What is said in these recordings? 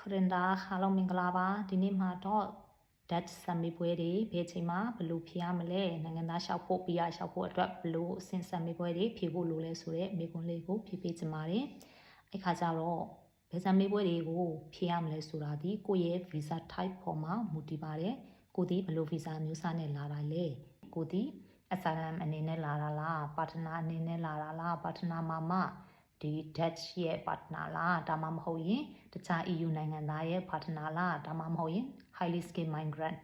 ခရင်ဒါအားလုံးမင်္ဂလာပါဒီနေ့မှာတော့ Dutch ဆမ်မေးပွဲတွေဘယ်ချိန်မှာဘယ်လိုဖြေရမလဲနိုင်ငံသားလျှောက်ဖို့ပြရလျှောက်ဖို့အတွက်ဘယ်လိုအစဉ်ဆမ်မေးပွဲတွေဖြေဖို့လိုလဲဆိုတဲ့မေးခွန်းလေးကိုဖြေပေးချင်ပါတယ်အဲ့ခါကျတော့ဘယ်ဆမ်မေးပွဲတွေကိုဖြေရမလဲဆိုတာဒီကိုယ့်ရဲ့ visa type ပေါ်မှာမူတည်ပါတယ်ကိုဒီဘယ်လို visa မျိုးစားနဲ့လာတာလဲကိုဒီ asylum အနေနဲ့လာတာလား partner အနေနဲ့လာတာလား partner မှာမှ ဒီ Dutch ရဲ့ partner လားဒါမှမဟုတ်ရင်တခြား EU နိုင်ငံသားရဲ့ partner လားဒါမှမဟုတ်ရင် highly skilled migrant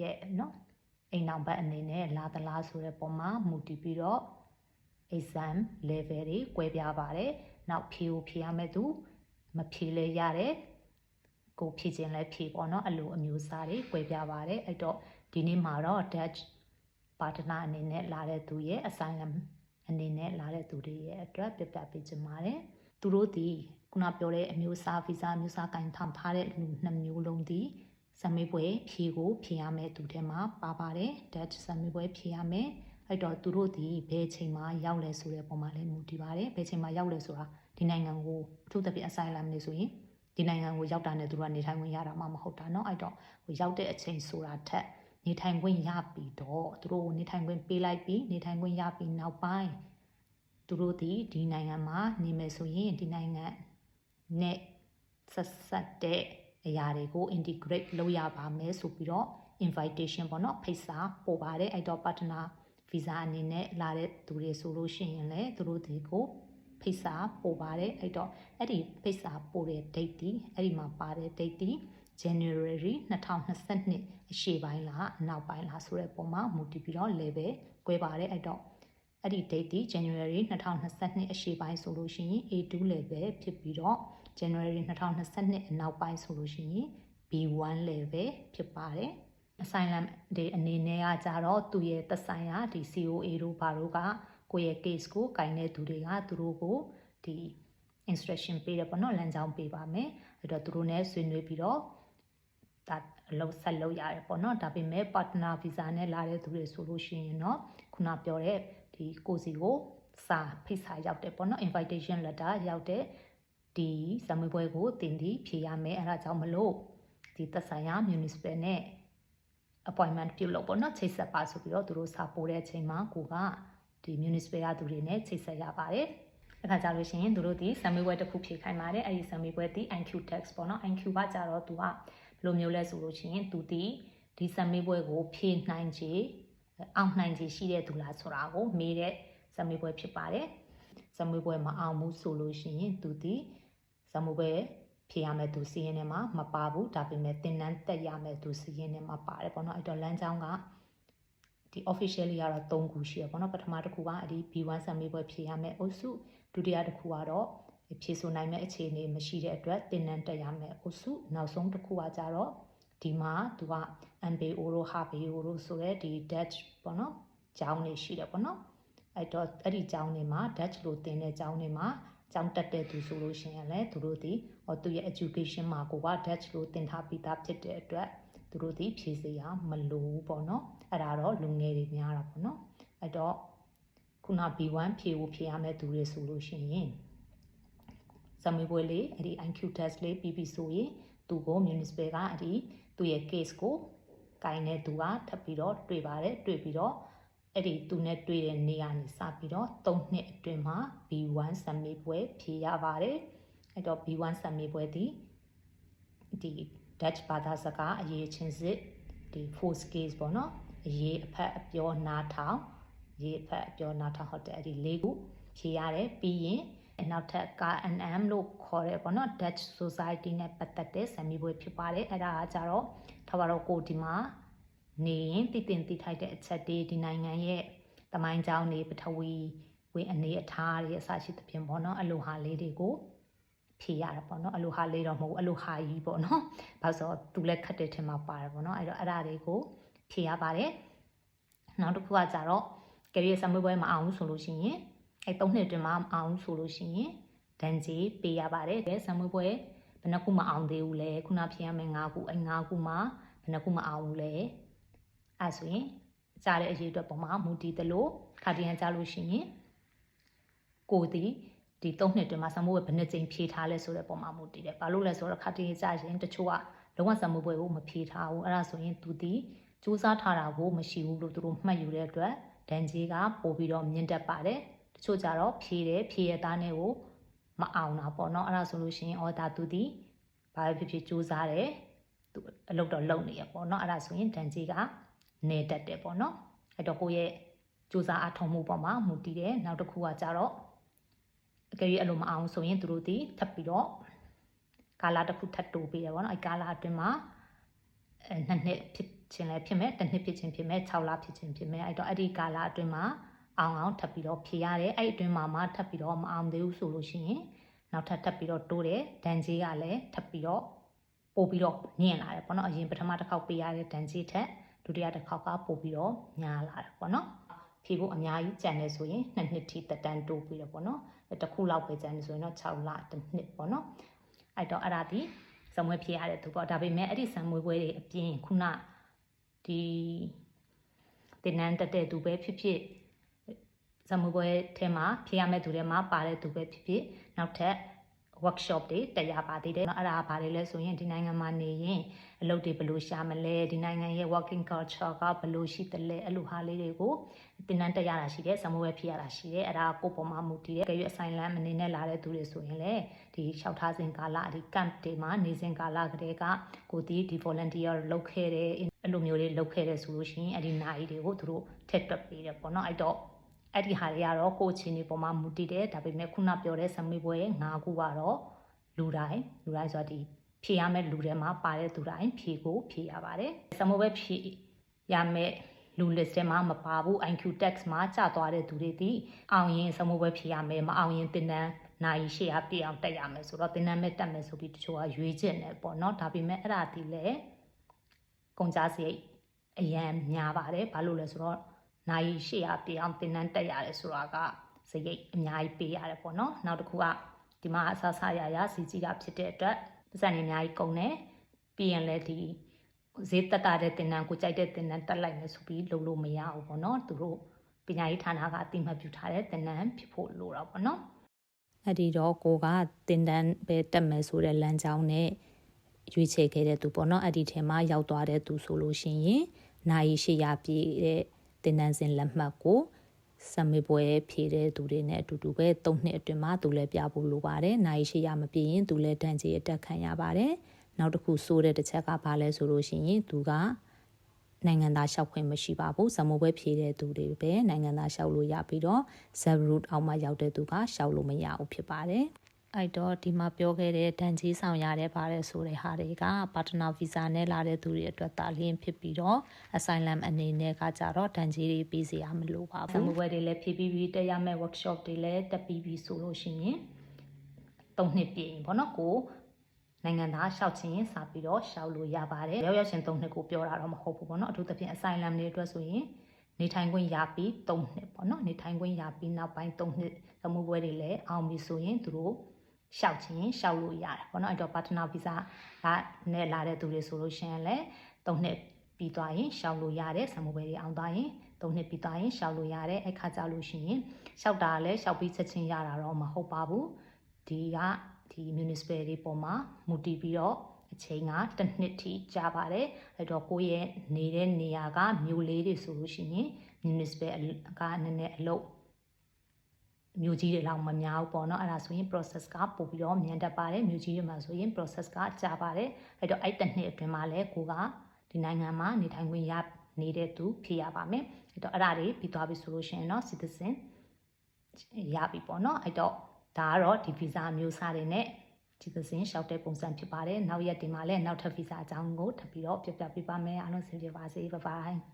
ရဲ့နော်အိမ်နောက်ဘက်အနေနဲ့လာသလားဆိုတဲ့ပုံမှာမူတည်ပြီးတော့ exam level တွေ꿰ပြပါတယ်နောက်ဖြေကိုဖြေရမယ့်သူမဖြေလဲရတယ်ကိုဖြေခြင်းလဲဖြေပေါ့နော်အလိုအမျိုးအစားတွေ꿰ပြပါတယ်အဲ့တော့ဒီနေ့မှာတော့ Dutch partner အနေနဲ့လာတဲ့သူရဲ့ asylum အနေနဲ့လာတဲ့သူတွေရဲ့အတွက်ပြပြပေးချင်ပါတယ်သူတို့ဒီခုနပြောတဲ့အမျိုးအစား visa အမျိုးအစားကင်ထောင်ထားတဲ့လူနှစ်မျိုးလုံးဒီစမေးပွဲဖြေကိုဖြေရမယ်သူထဲမှာပါပါတယ် Dutch စမေးပွဲဖြေရမယ်အဲ့တော့သူတို့ဒီဘယ်ချိန်မှာရောက်လဲဆိုတဲ့ပုံမှာလည်းမူတည်ပါတယ်ဘယ်ချိန်မှာရောက်လဲဆိုတာဒီနိုင်ငံကိုအထူးသဖြင့် asylum နေဆိုရင်ဒီနိုင်ငံကိုရောက်တာနဲ့သူတို့ကနေထိုင်ဝင်ရတာမှမဟုတ်တာเนาะအဲ့တော့ဟိုရောက်တဲ့အချိန်ဆိုတာထက် နေထိုင်ခွင့်ရပြီးတော့သူတို့နေထိုင်ခွင့်ပေးလိုက်ပြီးနေထိုင်ခွင့်ရပြီးနောက်ပိုင်းသူတို့ဒီဒီနိုင်ငံမှာနေမယ်ဆိုရင်ဒီနိုင်ငံနဲ့ဆက်ဆက်တဲ့အရာတွေကို integrate လုပ်ရပါမယ်ဆိုပြီးတော့ invitation ပေါ့နော်ဖိတ်စာပို့ပါတယ်အဲ့တော့ partner visa အနေနဲ့လာတဲ့သူတွေဆိုလို့ရှိရင်လည်းသူတို့ဒီကိုဖိတ်စာပို့ပါတယ်အဲ့တော့အဲ့ဒီဖိတ်စာပို့တဲ့ date ဒီအဲ့ဒီမှာပါတဲ့ date ဒီ January 2022အရှေ့ပိုင်းလားအနောက်ပိုင်းလားဆိုတဲ့ပုံမှာမူတည်ပြီးတော့ level 꿰ပါတယ်အဲ့တော့အဲ့ဒီ date ဒီ January 2022အရှေ့ပိုင်းဆိုလို့ရှိရင် A2 level ဖြစ်ပြီးတော့ January 2022အနောက်ပိုင်းဆိုလို့ရှိရင် B1 level ဖြစ်ပါတယ် asylum ဒီအနေနဲ့ကကြတော့သူရဲ့သက်ဆိုင်ရာဒီ COA တို့ဘာတို့ကကိုယ့်ရဲ့ case ကိုကင်တဲ့သူတွေကသူတို့ကိုဒီ instruction ပေးတယ်ပေါ့နော်လမ်းကြောင်းပေးပါမယ်အဲ့တော့သူတို့ ਨੇ ဆွေးနွေးပြီးတော့ ဒါအလုပ်ဆက်လုပ်ရတယ်ပေါ့နော်ဒါပေမဲ့ partner visa နဲ့လာတဲ့သူတွေဆိုလို့ရှိရင်တော့ခုနပြောတဲ့ဒီကိုစီကိုစာဖိတ်စာရောက်တယ်ပေါ့နော် invitation letter ရောက်တဲ့ဒီစမွေးပွဲကိုတင်ပြီးဖြေရမယ်အဲဒါကြောင့်မလို့ဒီသက်ဆိုင်ရာ municipal နဲ့ appointment ပြုလုပ်ပေါ့နော်ချိတ်ဆက်ပါဆိုပြီးတော့သူတို့စာပို့တဲ့အချိန်မှာကိုကဒီ municipal ရသူတွေနဲ့ချိတ်ဆက်ရပါတယ်အခါကြလို့ရှိရင်သူတို့ဒီ summary ဘွဲတစ်ခုဖြေခိုင်းပါတယ်အဲ့ဒီ summary ဘွဲဒီ IQ text ပေါ့နော် IQ ကကြတော့သူကဘယ် လိုမျိုးလဲဆိုလို့ရှိရင်သူဒီဒီ summary ဘွဲကို ဖြေနိုင်ခြေအောင်နိုင်ခြေရှိတဲ့သူလားဆိုတာကိုမေးတဲ့ summary ဘွဲဖြစ်ပါတယ် summary ဘွဲမအောင်ဘူးဆိုလို့ရှိရင်သူဒီ summary ဘွဲဖြေရမယ်သူစီးရင်ထဲမှာမပါဘူးဒါပေမဲ့သင်တန်းတက်ရမယ်သူစီးရင်ထဲမှာပါတယ်ပေါ့နော်အဲ့တော့လမ်းကြောင်းကဒီ officially ကတော့3ခုရှိရပေါ့နော်ပထမတစ်ခုကအဲ့ဒီ B1 ဆမ်မေးပွဲဖြေရမယ်အုပ်စုဒုတိယတစ်ခုကတော့ ဖြေဆိုနိုင်မဲ့အခြေအနေမရှိတဲ့အတွက်သင်တန်းတက်ရမယ်အုပ်စုနောက်ဆုံးတစ်ခုကကြတော့ဒီမှာသူက MBO တို့ HBO တို့ဆိုရဲဒီ Dutch ပေါ့နော်ကျောင်းတွေရှိတယ်ပေါ့နော်အဲ့တော့အဲ့ဒီကျောင်းတွေမှာ Dutch လို့သင်တဲ့ကျောင်းတွေမှာကျောင်းတက်တဲ့သူဆိုလို့ရှိရင်လည်းသူတို့ဒီဟောသူရဲ့ education မှာကိုက Dutch လို့သင်ထားပြီးသားဖြစ်တဲ့အတွက်သူတို့ဒီဖြည့်စရာမလိုဘူးပေါ့နော်အဲ့ဒါတော့လူငယ်တွေများတာပေါ့နော်အဲ့တော့ခုန B1 ဖြည့်ဖို့ဖြည့်ရမယ့်သူတွေဆိုလို့ရှိရင် စမေးပွဲလေးအဲ့ဒီ IQ test လေးပြီးပြီဆိုရင်သူကို municipal ကအဲ့ဒီသူရဲ့ case ကိုကင်တဲ့သူကထပ်ပြီးတော့တွေ့ပါတယ်တွေ့ပြီးတော့အဲ့ဒီသူနဲ့တွေ့တဲ့နေရာနေစပြီးတော့3နှစ်အတွင်းမှာ B1 စမေးပွဲဖြေရပါတယ်အဲ့တော့ B1 စမေးပွဲဒီဒီ Dutch ဘာသာစကားအရေးချင်းစစ်ဒီ four skills ပေါ့နော်အရေးအဖက်အပြောနားထောင်ရေးအဖက်အပြောနားထောင်ဟုတ်တယ်အဲ့ဒီ၄ခုဖြေရတယ်ပြီးရင် နောက်ထပ် KNM လို့ခေါ်ရဲပေါ့နော် Dutch Society နဲ့ပတ်သက်တဲ့ဆံမီပွဲဖြစ်ပါတယ်အဲ့ဒါကကြတော့ထားပါတော့ကိုဒီမှာနေရင်တည်တင်တည်ထိုက်တဲ့အချက်တွေဒီနိုင်ငံရဲ့တမိုင်းကြောင်းတွေပထဝီဝင်အနေအထားတွေအစရှိသဖြင့်ပေါ့နော်အလိုဟာလေးတွေကိုဖြေရတာပေါ့နော်အလိုဟာလေးတော့မဟုတ်ဘူးအလိုဟာကြီးပေါ့နော်ဘာလို့ဆိုတော့သူလည်းခတ်တဲ့ထင်မှာပါတယ်ပေါ့နော်အဲ့တော့အဲ့ဒါတွေကိုဖြေရပါတယ်နောက်တစ်ခုကကြတော့ကရီးဆမွေးပွဲမအောင်ဆိုလို့ရှိရင် အဲ့သုံးနှစ်အတွင်းမှာအောင်ဆိုလို့ရှိရင်ဒန်ဂျီပေးရပါတယ်တဲ့ဆမွေးပွဲဘယ်နှခုမအောင်သေးဘူးလဲခုနဖြေရမယ်၅ခုအဲ့၅ခုမှာဘယ်နှခုမအောင်ဘူးလဲအဲဆိုရင်ကြားတဲ့အရေးအတွက်ပုံမှာမူတည်တယ်လို့ခါတရန်ကြားလို့ရှိရင်ကိုဒီဒဒီ၃နှစ်တွင်မှာစံမိုးပွဲဘယ်နှစ်ကြိမ်ဖြေထားလဲဆိုတဲ့ပုံမှာမူတည်တယ်ဘာလို့လဲဆိုတော့ခါတည်းကြရင်တချို့ကလုံးဝစံမိုးပွဲကိုမဖြေထားဘူးအဲ့ဒါဆိုရင်သူဒီစူးစမ်းထားတာကိုမရှိဘူးလို့သူတို့မှတ်ယူတဲ့အတွက်ဒန်ကြီးကပို့ပြီးတော့မြင့်တက်ပါတယ်တ ချို့ကြတော့ဖြေတယ်ဖြေရသားနဲ့ကိုမအောင်တာပေါ့နော်အဲ့ဒါဆိုလို့ရှိရင်အော်ဒါသူဒီဘာပဲဖြစ်ဖြစ်စူးစမ်းတယ်သူအလုပ်တော့လုပ်နေရပေါ့နော်အဲ့ဒါဆိုရင်ဒန်ကြီးကနေတက်တယ်ပေါ့နော်အဲ့တော့ကိုယ့်ရဲ့စူးစမ်းအထောက်မှုပေါ်မှာမူတည်တယ်နောက်တစ်ခုကကြတော့အကယ်၍အဲ့လိုမအောင်ဆိုရင်သူတို့ဒီထပ်ပြီးတော့ကာလာတစ်ခုထပ်တိုးပေးတယ်ပေါ့နော်အဲ့ကာလာအတွင်းမှာအဲနှစ်နှစ်ဖြစ်ခြင်းလည်းဖြစ်မယ်တစ်နှစ်ဖြစ်ခြင်းဖြစ်မယ်6လဖြစ်ခြင်းဖြစ်မယ်အဲ့တော့အဲ့ဒီကာလာအတွင်းမှာ အောင်အောင်ထပ်ပြီးတော့ဖြေရတယ်အဲ့အတွင်းမှာမှထပ်ပြီးတော့မအောင်သေးဘူးဆိုလို့ရှိရင်နောက်ထပ်ထပ်ပြီးတော့တိုးတယ်ဒန်ကြီးကလည်းထပ်ပြီးတော့ပို့ပြီးတော့ညင်လာတယ်ပေါ့နော်အရင်ပထမတစ်ခေါက်ပေးရတဲ့ဒန်ကြီးထက်ဒုတိယတစ်ခေါက်ကပို့ပြီးတော့ညာလာတယ်ပေါ့နော်ဖြေဖို့အများကြီးကြံနေဆိုရင်နှစ်နှစ်ထိတက်တန်းတိုးပြီးတော့ပေါ့နော်တစ်ခုလောက်ပဲကြံနေဆိုရင်တော့6လတစ်နှစ်ပေါ့နော်အဲ့တော့အဲ့ဒါဒီစံမွေးဖြေရတဲ့သူပေါ့ဒါပေမဲ့အဲ့ဒီစံမွေးပွဲတွေအပြင်ခုနဒီတင်နန်းတက်တဲ့သူပဲဖြစ်ဖြစ် စံမွေးပွဲထဲမှာဖြေရမယ့်သူတွေမှာပါတဲ့သူပဲဖြစ်ဖြစ်နောက်ထပ် workshop တွေတက်ရပါသေးတယ်။အဲ့ဒါဘာတွေလဲဆိုရင်ဒီနိုင်ငံမှာနေရင်အလုပ်တွေဘယ်လိုရှာမလဲဒီနိုင်ငံရဲ့ working culture ကဘယ်လိုရှိသလဲအဲ့လိုဟာလေးတွေကိုသင်တန်းတက်ရတာရှိတယ်။စမွေးဖြစ်ရတာရှိတယ်။အဲ့ဒါကိုပေါ်မှာမူတည်တယ်။ကြွေအဆိုင်လမ်းမနေနဲ့လာတဲ့သူတွေဆိုရင်လည်းဒီလျှောက်ထားစဉ်ကာလဒီ camp တွေမှာနေစဉ်ကာလကတည်းကကိုတီဒီ volunteer လုပ်ခဲ့တဲ့အဲ့လိုမျိုးတွေလုပ်ခဲ့တဲ့ဆိုလို့ရှိရင်အဲ့ဒီနိုင်တွေကိုသူတို့ထက်တွက်ပေးတယ်ပေါ့နော်။အဲ့တော့ အဲ့ဒီဟာတွေကတော့ကိုချင်းတွေပေါ်မှာမူတည်တယ်ဒါပေမဲ့ခုနပြောတဲ့ဆမွေးပွဲ၅ခုကတော့လူတိုင်းလူတိုင်းဆိုတာဒီဖြေရမယ့်လူတွေမှာပါတဲ့သူတိုင်းဖြေကိုဖြေရပါတယ်ဆမွေးပွဲဖြေရမယ့်လူ list ထဲမှာမပါဘူး IQ text မှာကျသွားတဲ့သူတွေဒီအောင်ရင်ဆမွေးပွဲဖြေရမယ်မအောင်ရင်တင်တန်းနိုင်ရှေ့ရပြအောင်တက်ရမယ်ဆိုတော့တင်တန်းမဲ့တက်မယ်ဆိုပြီးတချို့ကရွေးချင်တယ်ပေါ့နော်ဒါပေမဲ့အဲ့ဒါဒီလေကုန်ကြစရိတ်အရန်များပါတယ်ဘာလို့လဲဆိုတော့ နိုင်ရှေ့ရပြအောင်တင်တန်းတက်ရတယ်ဆိုတာကစရိတ်အများကြီးပေးရတယ်ပေါ့နော်နောက်တစ်ခုကဒီမှာအဆဆရရစီကြီးကဖြစ်တဲ့အတွက်ပတ်စံနေအများကြီးကုန်တယ်ပြီးရင်လည်းဒီဈေးတက်တာတဲ့တင်တန်းကိုကြိုက်တဲ့တင်တန်းတက်လိုက်မယ်ဆိုပြီးလုပ်လို့မရဘူးပေါ့နော်သူတို့ပညာရေးဌာနကအတိမတ်ပြုထားတဲ့တင်တန်းဖြစ်ဖို့လိုတာပေါ့နော်အဲ့ဒီတော့ကိုကတင်တန်းပဲတက်မယ်ဆိုတဲ့လမ်းကြောင်းနဲ့ရွေးချယ်ခဲ့တဲ့သူပေါ့နော်အဲ့ဒီထဲမှာရောက်သွားတဲ့သူဆိုလို့ရှိရင်နိုင်ရှိရပြည့်တဲ့ တင်တန်းစဉ်လက်မှတ်ကိုစမေပွဲဖြည့်တဲ့သူတွေနဲ့အတူတူပဲ၃နှစ်အတွင်းမှာသူလည်းပြဖို့လိုပါတယ်။နိုင်ရှိရမပြည့်ရင်သူလည်းတန်ကြီးအတက်ခံရပါတယ်။နောက်တစ်ခုဆိုတဲ့တစ်ချက်ကဘာလဲဆိုလို့ရှိရင်သူကနိုင်ငံသားလျှောက်ခွင့်မရှိပါဘူး။စမေပွဲဖြည့်တဲ့သူတွေပဲနိုင်ငံသားလျှောက်လို့ရပြီးတော့ zero root အောက်မှာရောက်တဲ့သူကလျှောက်လို့မရဘူးဖြစ်ပါတယ်။ အဲ့တော့ဒီမှာပြောခဲ့တဲ့ဒဏ်ကြီးဆောင်ရတဲ့ပါတယ်ဆိုတဲ့ဟာတွေကပါတနာဗီဇာနဲ့လာတဲ့သူတွေအတွက်တာလင်းဖြစ်ပြီးတော့ asylum အနေနဲ့ကကြတော့ဒဏ်ကြီးတွေပြီးစီရမလို့ပါဘူး။စမဝဲတွေလည်းဖြည်းဖြည်းပြီးတက်ရမယ့် workshop တွေလည်းတက်ပြီးပြီဆိုလို့ရှိရင်၃နှစ်ပြည့်ရင်ပေါ့နော်ကိုနိုင်ငံသားရှောက်ချင်းစာပြီးတော့ရှောက်လို့ရပါတယ်။ရောက်ရောက်ချင်း၃နှစ်ကိုပြောတာတော့မဟုတ်ဘူးပေါ့နော်။အထူးသဖြင့် asylum တွေအတွက်ဆိုရင်နေထိုင်ခွင့်ရပြီး၃နှစ်ပေါ့နော်။နေထိုင်ခွင့်ရပြီးနောက်ပိုင်း၃နှစ်သမုပွဲတွေလည်းအောင်ပြီဆိုရင်သူတို့ ရှောက်ချင်းရှောက်လို့ရတယ်ပေါ့နော်အဲ့တော့ partner visa ကနဲ့လာတဲ့သူတွေဆိုလို့ရှိရင်လည်း၃နှစ်ပြီးသွားရင်ရှောက်လို့ရတယ်ဆံမပွဲတွေအောင်သွားရင်၃နှစ်ပြီးသွားရင်ရှောက်လို့ရတယ်အဲ့ခါကြလို့ရှိရင်ရှောက်တာလည်းရှောက်ပြီးချက်ချင်းရတာတော့မဟုတ်ပါဘူးဒီကဒီ municipal တွေပေါ်မှာမူတည်ပြီးတော့အချိန်ကတစ်နှစ်ထိကြာပါတယ်အဲ့တော့ကိုယ့်ရဲ့နေတဲ့နေရာကမြို့လေးတွေဆိုလို့ရှိရင် municipal ကနည်းနည်းအလုပ် မြို့ကြီးတွေလောက်မများဘူးပေါ့နော်အဲ့ဒါဆိုရင် process ကပို့ပြီးတော့မြန်တတ်ပါတယ်မြို့ကြီးတွေမှာဆိုရင် process ကကြာပါတယ်အဲ့တော့အဲ့တစ်နှစ်အတွင်းမှာလည်းကိုကဒီနိုင်ငံမှာနေထိုင်ခွင့်ရနေတဲ့သူဖြစ်ရပါမယ်အဲ့တော့အဲ့ဒါတွေပြီးသွားပြီဆိုလို့ရှိရင်တော့ citizen ရပြီပေါ့နော်အဲ့တော့ဒါကတော့ဒီ visa မျိုးစားတွေနဲ့ citizen ရှောက်တဲ့ပုံစံဖြစ်ပါတယ်နောက်ရက်ဒီမှာလည်းနောက်ထပ် visa အကြောင်းကိုထပ်ပြီးတော့ပြပြပေးပါမယ်အားလုံးဆင်ပြေပါစေ bye bye